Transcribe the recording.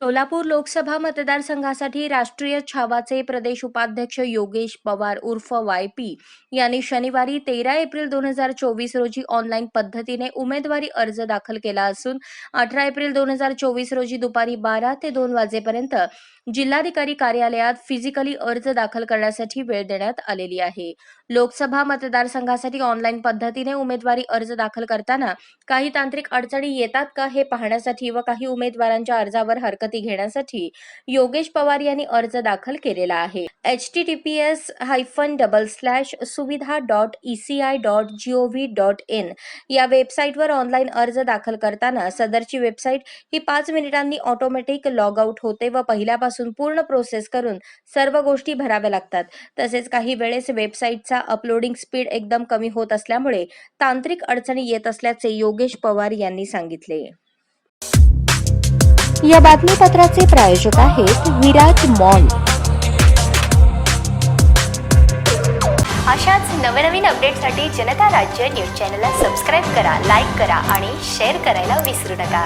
सोलापूर लोकसभा मतदारसंघासाठी राष्ट्रीय छावाचे प्रदेश उपाध्यक्ष योगेश पवार उर्फ वाय पी यांनी शनिवारी तेरा एप्रिल दोन हजार चोवीस रोजी ऑनलाईन पद्धतीने उमेदवारी अर्ज दाखल केला असून अठरा एप्रिल दोन हजार चोवीस रोजी दुपारी बारा ते दोन वाजेपर्यंत जिल्हाधिकारी कार्यालयात फिजिकली अर्ज दाखल करण्यासाठी वेळ देण्यात आलेली आहे. लोकसभा मतदारसंघासाठी ऑनलाईन पद्धतीने उमेदवारी अर्ज दाखल करताना काही तांत्रिक अडचणी येतात का हे पाहण्यासाठी व काही उमेदवारांच्या अर्जावर हरकती घेण्यासाठी योगेश पवार यांनी अर्ज दाखल केलेला आहे. H T T P S hyphen double slash सुविधा dot E C I dot G O V dot in या वेबसाईटवर ऑनलाईन अर्ज दाखल करताना सदरची वेबसाईट ही पाच मिनिटांनी ऑटोमॅटिक लॉग आउट होते व पहिल्यापासून पूर्ण प्रोसेस करून सर्व गोष्टी भराव्या लागतात. तसेच काही वेळेस वेबसाईटचा अपलोडिंग स्पीड एकदम कमी होत असल्यामुळे तांत्रिक अडचणी येत असल्याचे योगेश पवार यांनी सांगितले. या बातमीपत्राचे प्रायोजक आहेत विराट मॉल. अशाच नवनवीन अपडेटसाठी जनता राज्य न्यूज चॅनलला सबस्क्राईब करा लाईक करा आणि शेअर करायला विसरू नका.